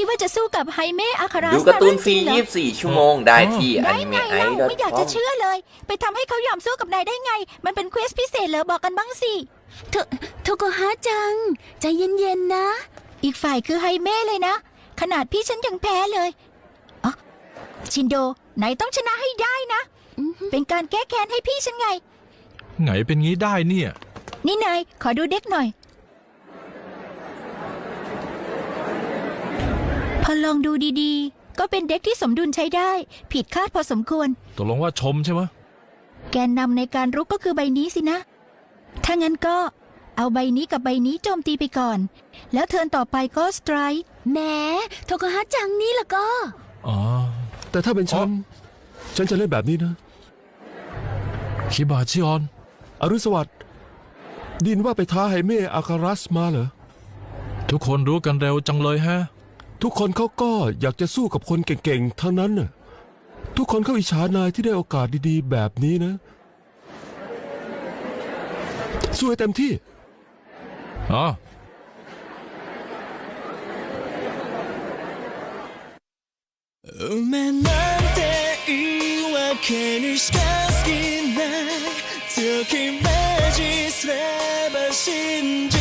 คิดว่าจะสู้กับไฮเมะอาคารัสดูการ์ตูนฟรีได้จงเหอ24 ชั่วโมงได้ที่ได้ไง anime เล่า i ไม่อยากจะเชื่อเลย ไปทำให้เขายอมสู้กับนายได้ไง มันเป็นเควสพิเศษเหรอบอกกันบ้างสิ โทโทโกฮะจัง ใจเย็นๆนะ อีกฝ่ายคือไฮเมะเลยนะ ขนาดพี่ฉันยังแพ้เลยอ๋อชินโดนายต้องชนะให้ได้นะเป็นการแก้แค้นให้พี่ฉันไง ไงเป็นงี้ได้เนี่ย นี่นายขอดูเด็กหน่อย อลองดูดีๆ ก็เป็นเด็กที่สมดุลใช้ได้ ผิดคาดพอสมควร ตกลงว่าชมใช่ไหมแกนนำในการรุกก็คือใบนี้สินะ ถ้างั้นก็เอาใบนี้กับใบนี้โจมตีไปก่อน แล้วเทิร์นต่อไปก็สไตร์แหมโทโกฮะจังนี่ละก็ อ๋อ แต่ถ้าเป็นฉัน ฉันจะเล่นแบบนี้นะคิบาชิออน อรุณสวัสดิ์ดินว่าไปท้าไฮเมะอาคารัสมาเหรอ ทุกคนรู้กันเร็วจังเลยฮะ ทุกคนเขาก็อยากจะสู้กับคนเก่งๆ ทั้งนั้นน่ะ ทุกคนเขาอิจฉานายที่ได้โอกาสดีๆ แบบนี้นะ สู้ให้เต็มที่ อ๋อ お前なんて言い訳にしか好きない強気イメージすれば真実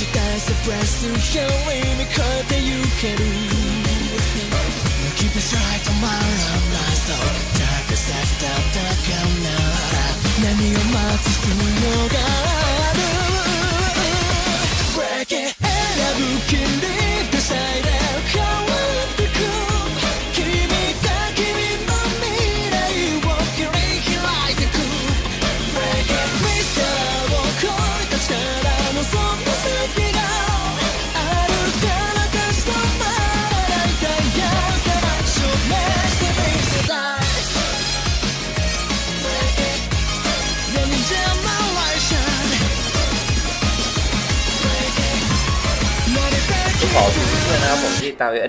したいサプライズより見越えてゆける Keep it straight 止まらないそう高さ伝ったかな何を待つ必要がある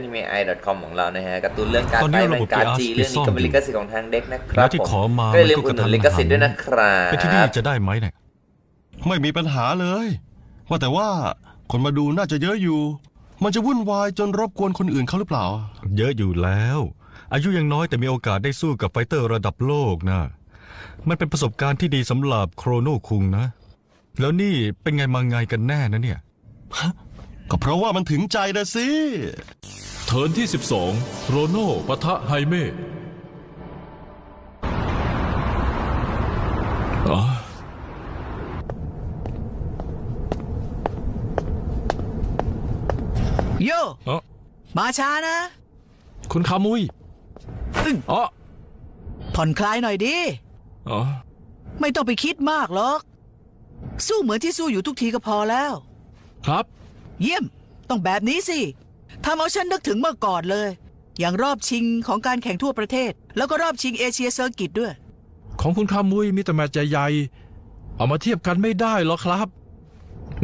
ที่ตามเว็บ anime i com ของเรานะฮะการ์ตูนเรื่องการตอนไฟนี้แมระนบบการ PR จีเรื่องนี้ก็เป็นลิขสิทธิ์ของทางเด็กนะครัแล้บวที่ผมขอมาก็อย่าลืมมันก็อุดหนุนกระทันลิขสิทธิ์ด้วยนะครัไปที่นี่บจะได้ไหมเนี่ยไม่มีปัญหาเลย ว่าแต่ว่าคนมาดูน่าจะเยอะอยู่ มันจะวุ่นวายจนรบกวนคนอื่นเขาหรือเปล่า เยอะอยู่แล้ว อายุยังน้อยแต่มีโอกาสได้สู้กับไฟเตอร์ระดับโลกนะมันเป็นประสบการณ์ที่ดีสำหรับโครโนคุงนะ แล้วนี่เป็นไงมาไงกันแน่นะเนี่ยก็เพราะว่ามันถึงใจนะสิ เทิร์นที่ 12 โรโน่ปะทะไฮเม่อ๋อโยเอ๋อมาช้านะคุณคามุยอ๋อผ่อนคลายหน่อยดิ อ๋อไม่ต้องไปคิดมากหรอก สู้เหมือนที่สู้อยู่ทุกทีก็พอแล้ว ครับ เยี่ยม ต้องแบบนี้สิ ทำเอาฉันนึกถึงเมื่อก่อนเลย อย่างรอบชิงของการแข่งทั่วประเทศ แล้วก็รอบชิงเอเชียเซอร์กิตด้วย ของคุณคามุยมีแต่แมตช์ใหญ่ๆเอามาเทียบกันไม่ได้หรอกครับ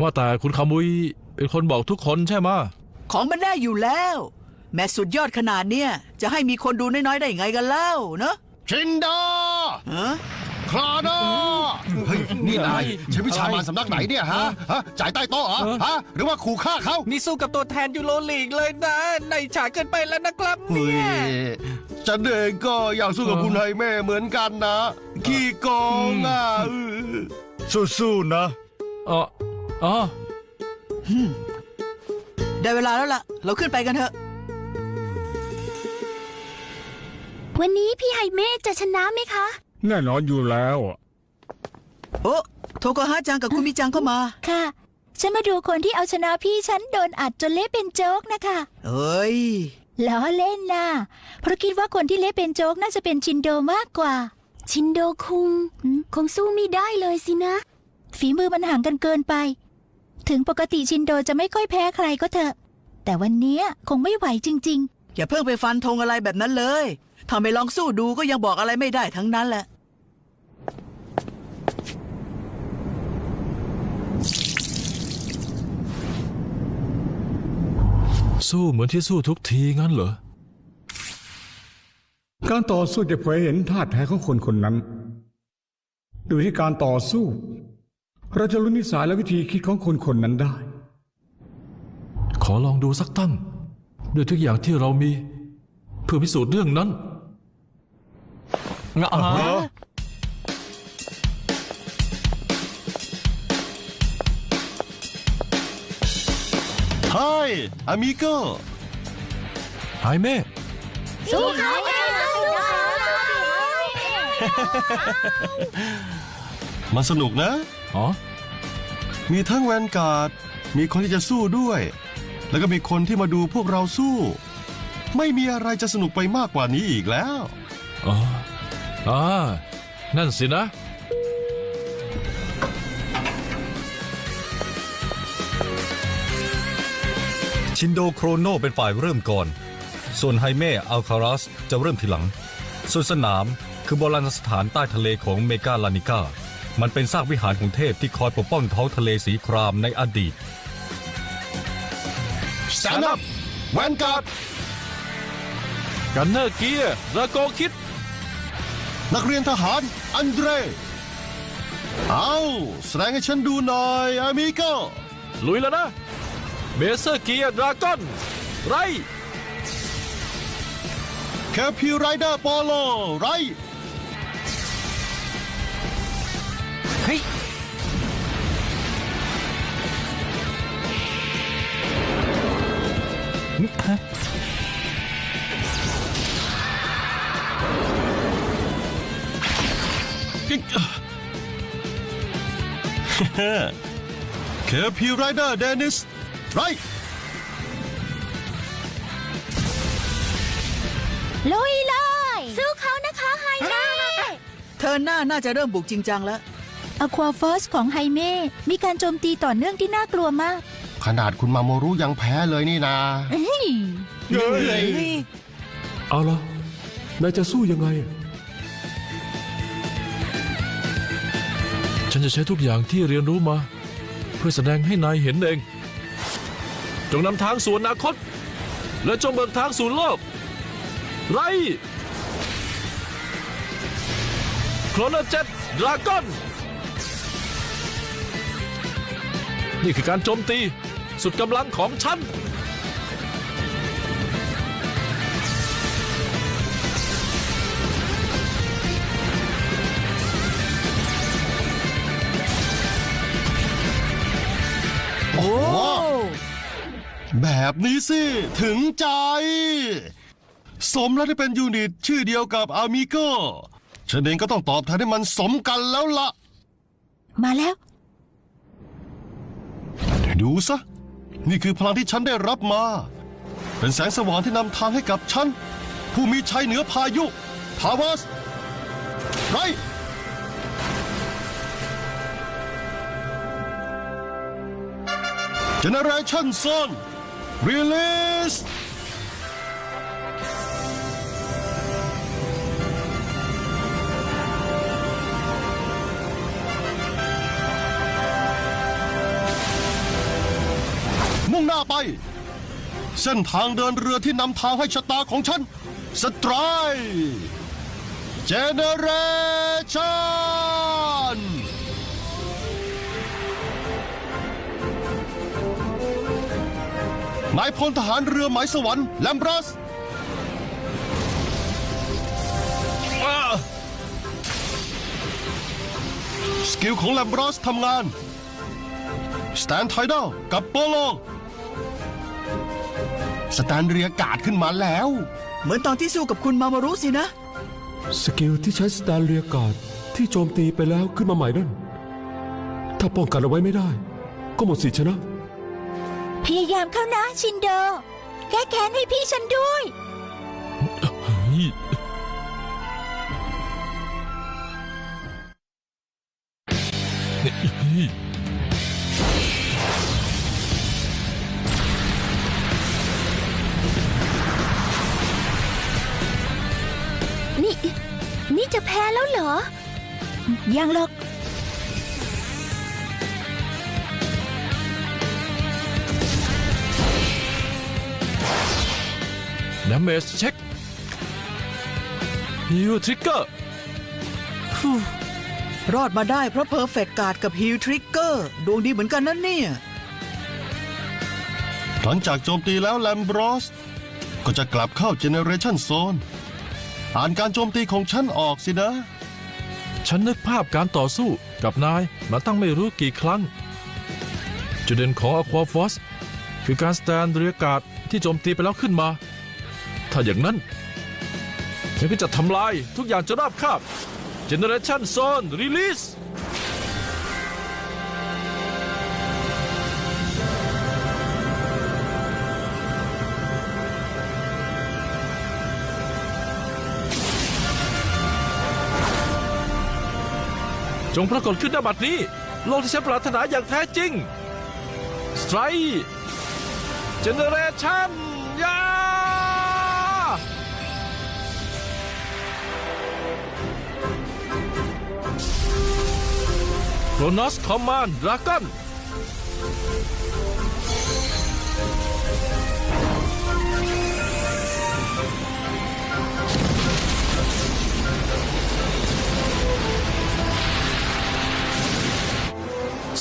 ว่าแต่คุณคามุยเป็นคนบอกทุกคนใช่ไหมะของมันได้อยู่แล้ว แม้สุดยอดขนาดเนี้ยจะให้มีคนดูน้อยๆได้ไงกันเล่าเนอะชินโดฮะ คลาโดเฮ้ยนี่นายใช้วิชามารสำนักไหนเนี่ยฮะฮะจ่ายใต้โต๊ะเหรอฮะหรือว่าขู่ฆ่าเขานี่สู้กับตัวแทนยูโรลีกเลยนะในฉากเกินไปแล้วนะครับเฮ้เนี่ยยฉันเองก็อยากสู้กับคุณไฮแม่เหมือนกันนะ ขี้โกงอะสู้ๆนะอ๋ออ๋อได้เวลาแล้วล่ะ เราขึ้นไปกันเถอะ วันนี้พี่ไฮเมะจะชนะไหมคะ แน่นอนอยู่แล้ว โอ้โทโกฮะจังกับคุมิจังเข้ามา ค่ะ ฉันมาดูคนที่เอาชนะพี่ฉันโดนอัดจนเละเป็นโจ๊กนะคะ เอ้ย ล้อเล่นนะเพราะคิดว่าคนที่เละเป็นโจ๊กน่าจะเป็นชินโดมากกว่า ชินโดคุงคงสู้ไม่ได้เลยสินะ ฝีมือมันห่างกันเกินไป ถึงปกติชินโดจะไม่ค่อยแพ้ใครก็เถอะแแต่วันเนี้ยคงไม่ไหวจริงอย่าเพิ่งไปฟันธงอะไรแบบนั้นเลย ถ้าไม่ลองสู้ดูก็ยังบอกอะไรไม่ได้ทั้งนั้นแหละ สู้เหมือนที่สู้ทุกทีงั้นเหรอ การต่อสู้จะเผยเห็นท่าแท้ของคนคนนั้น ดูที่การต่อสู้ เราจะรู้นิสัยและวิธีคิดของคนคนนั้นได้ ขอลองดูสักตั้ง ด้วยทุกอย่างที่เรามี เพื่อพิสูจน์เรื่องนั้น อ่าไฮอามิโกหายแม่ๆสู้เขาสู้เขามันสนุกนะ อ๋อ มีทั้งแวนการ์ด มีคนที่จะสู้ด้วย แล้วก็มีคนที่มาดูพวกเราสู้ ไม่มีอะไรจะสนุกไปมากกว่านี้อีกแล้ว อ๋อ อ่านั่นสินะ ชินโดโครโนเป็นฝ่ายเริ่มก่อน ส่วนไฮเม่อัลคารัสจะเริ่มทีหลัง ส่วนสนามคือโบราณสถานใต้ทะเลของเมกาลานิก้ามันเป็นซากวิหารของเทพที่คอยปกป้องท้องทะเลสีครามในอดีต Stand up แวนการ์ดกันเนอร์เกียร์ระโกคิด นักเรียนทหารอันเดร เอาแสดงให้ฉันดูหน่อยอามิโกลุยแล้วนะเบเซอร์เกียร์ดราก้อนไรแคพีไรเดอร์โปโลไรเฮ้ย เคพีไรเดอร์เดนิสไรลุยเลย สู้เขานะคะไฮเม่เธอหน้าน่าจะเริ่มบุกจริงจังแล้วอควาเฟอสของไฮเม่มีการโจมตีต่อเนื่องที่น่ากลัวมาก ขนาดคุณมาโมรุยังแพ้เลยนี่นาเฮ้ยเอาละนายจะสู้ยังไง ฉันจะใช้ทุกอย่างที่เรียนรู้มา เพื่อแสดงให้นายเห็นเอง จงนำทางสู่อนาคต และจงเบิกทางสู่โลก ไรโครโนเจ็ตดราก้อน นี่คือการโจมตี สุดกำลังของฉัน โอ้แบบนี้สิ ถึงใจ สมแล้วที่เป็นยูนิตชื่อเดียวกับอามิโกฉันเองก็ต้องตอบแทนให้มันสมกันแล้วล่ะ มาแล้ว ดูซะ นี่คือพลังที่ฉันได้รับมา เป็นแสงสว่างที่นำทางให้กับฉัน ผู้มีชัยเหนือพายุทาวาสไร เจเนเรชั่นซอนรีลิสมุ่งหน้าไป เส้นทางเดินเรือที่นำทางให้ชะตาของฉัน สตรเจเนเรชั่น นายพลทหารเรือหมายสวรรค์แลมบรัสสกิลของแลมบรัสทำงาน สแตนไทดอลกับโปโลสแตนเรียกาดขึ้นมาแล้ว เหมือนตอนที่สู้กับคุณมามารุสินะ สกิลที่ใช้สแตนเรียการ์ดที่โจมตีไปแล้วขึ้นมาใหม่นั่น ถ้าป้องกันเอาไว้ไม่ได้ ก็หมดสิทธิชนะ พยายามเข้านะชินโด แก้แค้นให้พี่ฉันด้วย นี่ นี่จะแพ้แล้วเหรอ ยังหรอก เมจเช็คฮิวทริกเกอร์รอดมาได้เพราะเพอร์เฟกการ์ดกับฮิลทริกเกอร์ดวงดีเหมือนกันนั่นเนี่ย หลังจากโจมตีแล้วแลมบรอส ก็จะกลับเข้าเจเนเรชันโซน อ่านการโจมตีของฉันออกสินะ ฉันนึกภาพการต่อสู้กับนายมาตั้งไม่รู้กี่ครั้ง จุดเด่นของ Aqua Force คือการสแตนเรียกาศที่โจมตีไปแล้วขึ้นมา ถ้าอย่างนั้นฉันก็จะทำลายทุกอย่างจนราบคาบ Generation Zone Release จงปรากฏขึ้นณบัดนี้ โลกที่ฉันปรารถนาอย่างแท้จริง สไตร์เจเนเรชั่น โครนอสคอมมานดราก้อน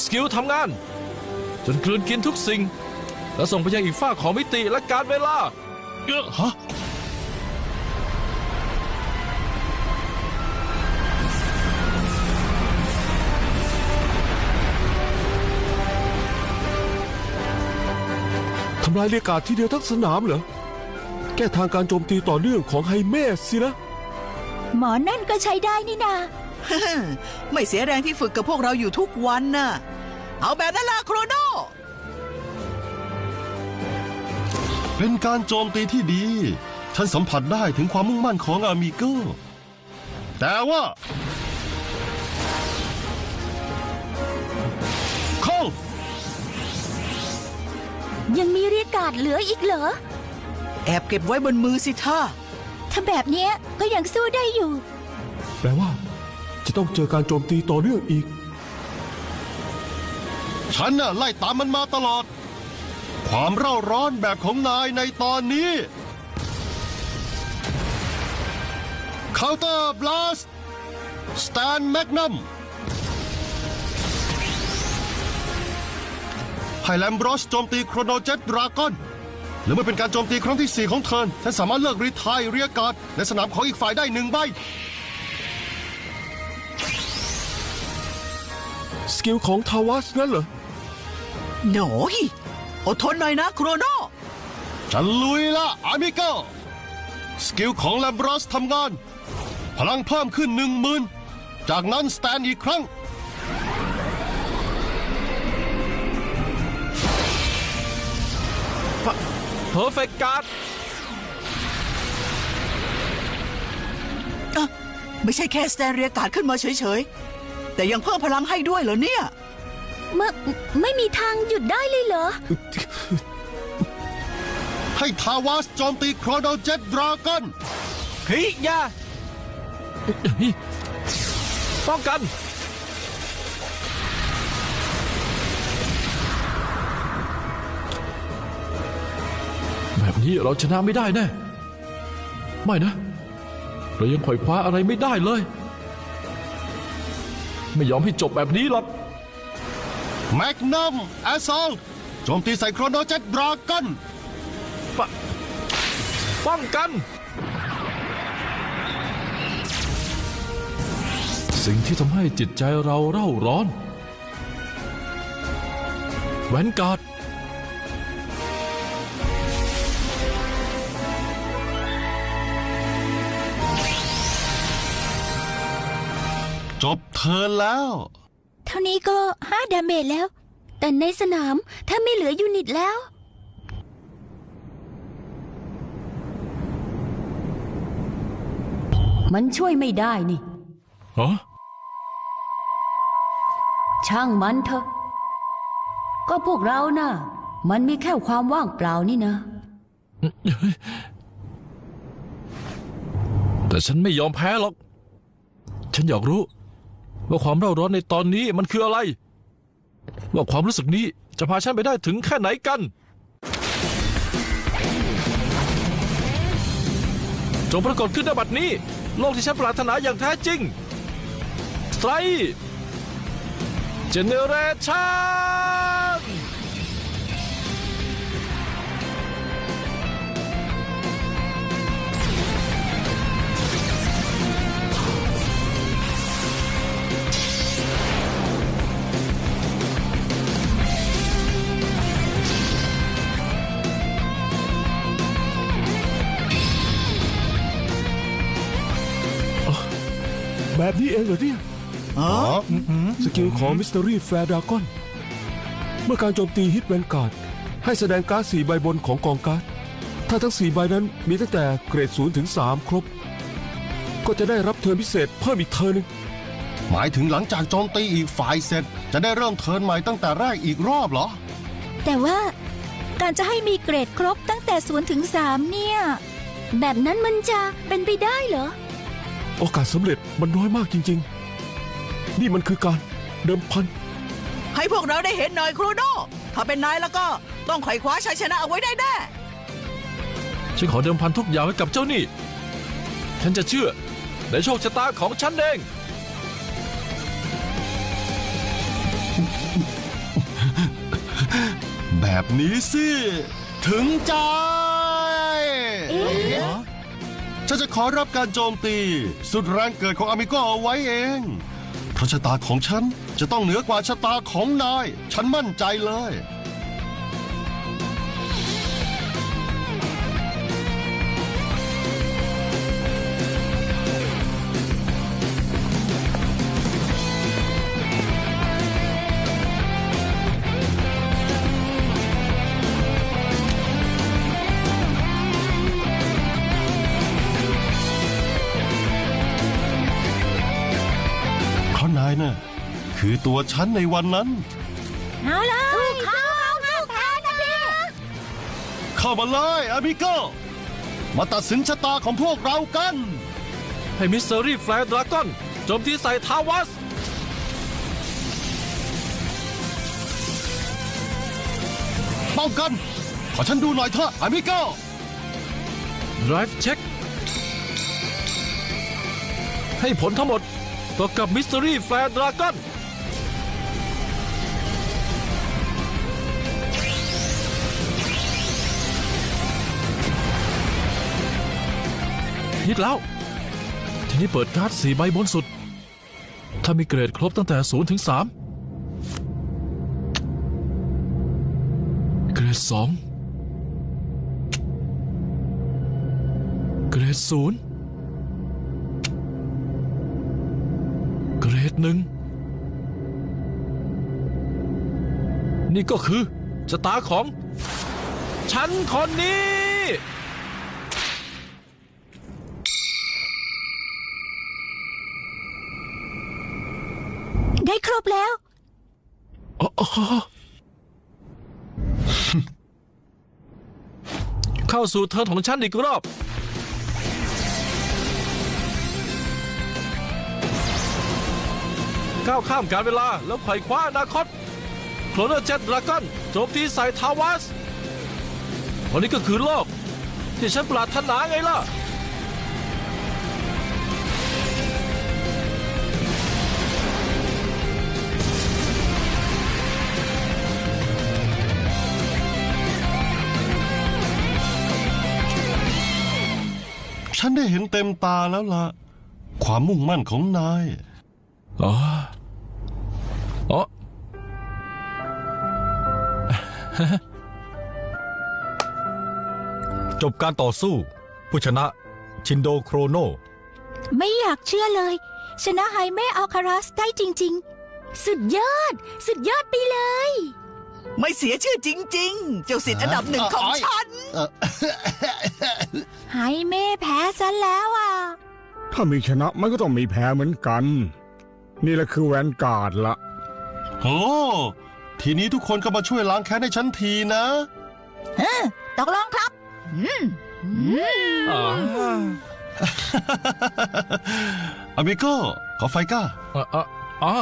สกิลทำงาน จนกลืนกินทุกสิ่ง และส่งไปยังอีกฝ้าของมิติและการเวลาเออฮะ ทำลายเรียกาศที่เดียวทั้งสนามเหรอ แก้ทางการโจมตีต่อเนื่องของไฮเมสสินะ หมอนั่นก็ใช้ได้นี่นาไม่เสียแรงที่ฝึกกับพวกเราอยู่ทุกวันน่ะ เอาแบบนั้นละโครโน เป็นการโจมตีที่ดี ฉันสัมผัสได้ถึงความมุ่งมั่นของอามิโกแต่ว่า ยังมีเรียกการ์ดเหลืออีกเหรอ แอบเก็บไว้บนมือสิท่า ถ้าแบบเนี้ยก็ยังสู้ได้อยู่ แปลว่า จะต้องเจอการโจมตีต่อเนื่องอีก ฉันน่ะไล่ตามมันมาตลอด ความเร่าร้อนแบบของนายในตอนนี้เคาน์เตอร์บลัสสแตนแมกนัม ไฮแลมบรอสโจมตีโครโนเจ็ตดราก้อนหรือเมื่อเป็นการโจมตีครั้งที่ 4 ของเทิร์นฉันสามารถเลิกรีไทายเรียกการ์ดในสนามของอีกฝ่ายได้หนึ่งใบ สกิลของทาวัสนั่นเหรอ หน่อยอดทนหน่อยนะโครโนฉันลุยละอามิโกสกิลของแลมบรอสทำงาน พลังเพิ่มขึ้นหนึ่งหมื่นจากนั้นสแตนอีกครั้ง เพอร์เฟกการ์ดอะไม่ใช่แค่สแตนเรียการ์ดขึ้นมาเฉยๆ แต่ยังเพิ่มพลังให้ด้วยเหรอเนี่ยเมื่อไม่มีทางหยุดได้เลยเหรอ ให้ทาวาสโจมตีโครโนเจ็ตดราก้อนเฮ้ยอยาป้องกัน นี้เราชนะไม่ได้แน่ ไม่นะ เรายังขวอยคว้าอะไรไม่ได้เลย ไม่ยอมให้จบแบบนี้หรอกแมกนัมแอสซอลโจมตีใส่โครโนเจ็ตดราก้อนปะป้องกัน สิ่งที่ทำให้จิตใจเราเร่าร้อน แวนการ์ด จบเทิร์นแล้ว เท่านี้ก็ห้าดาเมจแล้ว แต่ในสนามถ้าไม่เหลือยูนิตแล้ว มันช่วยไม่ได้นี่ ฮะช่างมันเถอะ ก็พวกเราน่ะ มันมีแค่ความว่างเปล่านี่นะ แต่ฉันไม่ยอมแพ้หรอก ฉันอยากรู้ ว่าความเร่าร้อนในตอนนี้มันคืออะไร ว่าความรู้สึกนี้จะพาฉันไปได้ถึงแค่ไหนกัน จงปรากฏขึ้นในบัดนี้ โลกที่ฉันปรารถนาอย่างแท้จริงไตรเจเนเรชั่น แบบนี้เองเหรอเนี่ยอ๋อสกิลของมิส t ต r y ี a แฟร์ดากอน เมื่อการโจมตีฮิตแวนการ์ดให้แสดงการ์ดสี่ใบบนของกองการ์ด ถ้าทั้งสี่ใบนั้นมีตั้งแต่เกรด0ถึง3ครบ ก็จะได้รับเทิร์นพิเศษเพิ่มอีกเทิร์นหนึงหมายถึงหลังจากโจมตีอีกฝ่ายเสร็จ จะได้เริ่มเทิร์นใหม่ตั้งแต่แรกอีกรอบเหรอ แต่ว่าการจะให้มีเกรดครบตั้งแต่ศูนย์ถึงสามเนี่ย แบบนั้นมันจะเป็นไปได้เหรอ โอกาสสำเร็จมันน้อยมากจริง ๆ นี่มันคือการเดิมพัน ให้พวกเราได้เห็นหน่อยครูโนถ้าเป็นนายแล้วก็ต้องไขว่คว้าชัยชนะเอาไว้ได้แน่ฉันขอเดิมพันทุกอย่างไว้กับเจ้านี่ ฉันจะเชื่อในโชคชะตาของฉันเอง แบบนี้สิ ถึงใจ ฉันจะขอรับการโจมตี สุดแรงเกิดของอามิโกเอาไว้เอง เพราะชะตาของฉันจะต้องเหนือกว่าชะตาของนาย ฉันมั่นใจเลย ตัวฉันในวันนั้น เอาเลยสู้เขาห้ามแพ้นะพี่เข้ามาเลยอามิโกมาตัดสินชะตาของพวกเรากัน ให้มิสเตอรี่แฟร์ดราก้อนโจมตีใส่ทาวัสป้องกัน ขอฉันดูหน่อยเถอะอามิโก Drive Check ให้ผลทั้งหมดตกกับมิส t ต r y แฟร์ดราก้อน ยิดแล้ว ทีนี้เปิดการ์ดสี่ใบบนสุด ถ้ามีเกรดครบตั้งแต่0ถึง3เกรด2เกรดศูนย์เกรดหนึ่งนี่ก็คือชะตาของ ฉันคนนี้ บแล้วอ๋ออ๋อเข้าสู่เทิร์นของฉันอีกรอบ ก้าวข้ามการเวลาแล้วไขว่คว้าอนาคตโคลนเนอร์เจ็ดดราก้อนโจมตีใส่ทาวัสวันนี้ก็คือโลก ที่ฉันปรารถนาไงล่ะ ฉันได้เห็นเต็มตาแล้วล่ะ ความมุ่งมั่นของนาย อ๋อ อ๋อ จบการต่อสู้ ผู้ชนะ ชินโดโครโน ไม่อยากเชื่อเลย ชนะไฮเมอัลคารัสได้จริง ๆ สุดยอด สุดยอดไปเลย ไม่เสียชื่อจริง ๆ เจ้าสิทธิ์อันดับหนึ่งของฉัน ไฮเมแพ้ซะแล้วอะ ถ้ามีชนะมันก็ต้องมีแพ้เหมือนกัน นี่แหละคือแวนการ์ดละโอ้ทีนี้ทุกคนก็มาช่วยล้างแค้นให้ฉันทีนะตกลงครับอามิโกขอไฟก้าอะอะอะ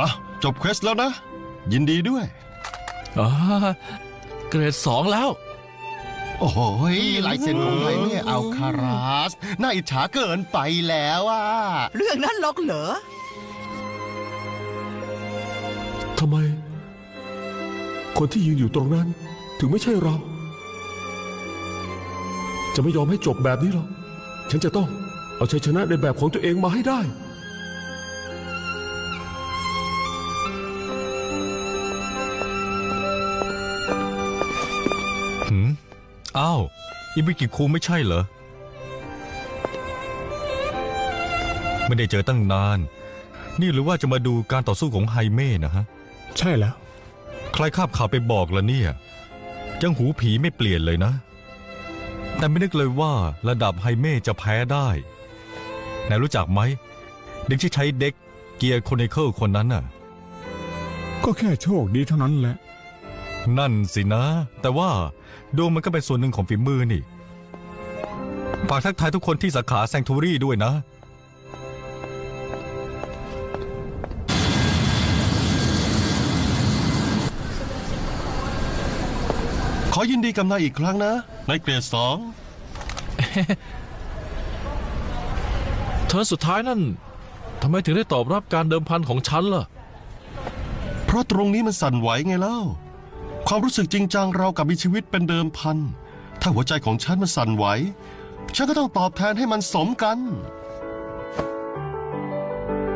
อะจบเควสแล้วนะ ยินดีด้วยอะเกรดสองแล้ว โอ้โหลายเซ็นของไทยเนี่ยเอาคาราสน่าอิจฉาเกินไปแล้วอะเรื่องนั้นหรอกเหรอ ทำไม คนที่ยืนอยู่ตรงนั้น ถึงไม่ใช่เรา จะไม่ยอมให้จบแบบนี้หรอก ฉันจะต้องเอาชัยชนะในแบบของตัวเองมาให้ได้ อ้าวอิบิกิคุไม่ใช่เหรอ ไม่ได้เจอตั้งนาน นี่หรือว่าจะมาดูการต่อสู้ของไฮเม่นะฮะ ใช่แล้ว ใครคาบข่าวไปบอกละเนี่ยยังหูผีไม่เปลี่ยนเลยนะ แต่ไม่นึกเลยว่าระดับไฮเม่จะแพ้ได้นายรู้จักไหม เด็กที่ใช้เด็กเกียร์โคเนเคิลคนนั้นน่ะ ก็แค่โชคดีเท่านั้นแหละ นั่นสินะ แต่ว่า ดวงมันก็เป็นส่วนหนึ่งของฝีมือนี่ฝากทักทายทุกคนที่สาขาแซงทูรี่ด้วยนะ ขอยินดีกับนายอีกครั้งนะ ในเกรดสองเธอสุดท้ายนั่นทำไมถึงได้ตอบรับการเดิมพันของฉันล่ะ เพราะตรงนี้มันสั่นไหวไงเล่า ความรู้สึกจริงจังเรากับมีชีวิตเป็นเดิมพัน ถ้าหัวใจของฉันมันสั่นไหว ฉันก็ต้องตอบแทนให้มันสมกัน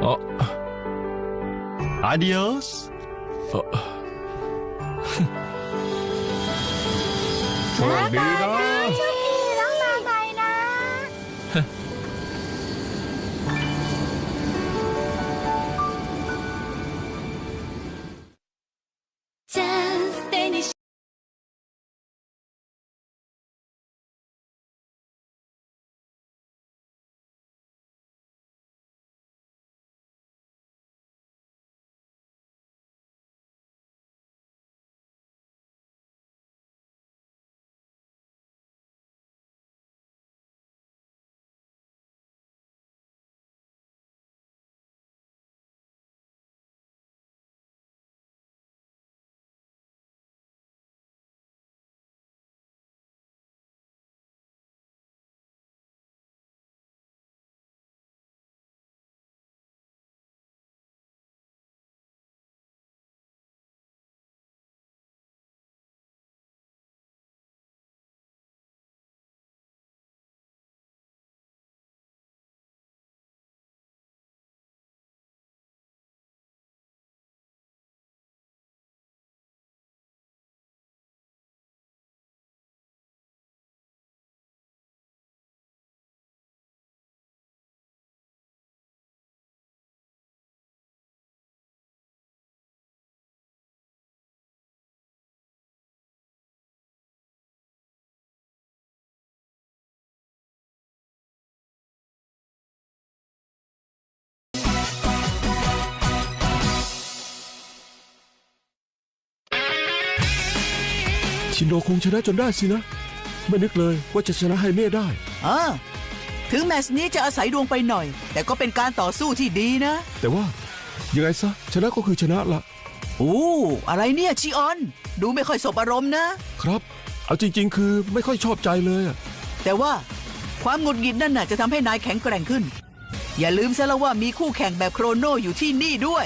เอ๋อ Adios โชคดีนะ ชินโดคงชนะจนได้สินะ ไม่นึกเลยว่าจะชนะไฮเม่ได้ อ่าถึงแมตช์นี้จะอาศัยดวงไปหน่อย แต่ก็เป็นการต่อสู้ที่ดีนะ แต่ว่ายังไงซะชนะก็คือชนะละโอ้อะไรเนี่ยชิออน ดูไม่ค่อยสบอารมณ์นะ ครับ เอาจริง ๆ คือไม่ค่อยชอบใจเลยอะแต่ว่าความหงุดหงิดนั่นน่ะจะทำให้นายแข็งแกร่งขึ้น อย่าลืมซะแล้วว่ามีคู่แข่งแบบโครโนอยู่ที่นี่ด้วย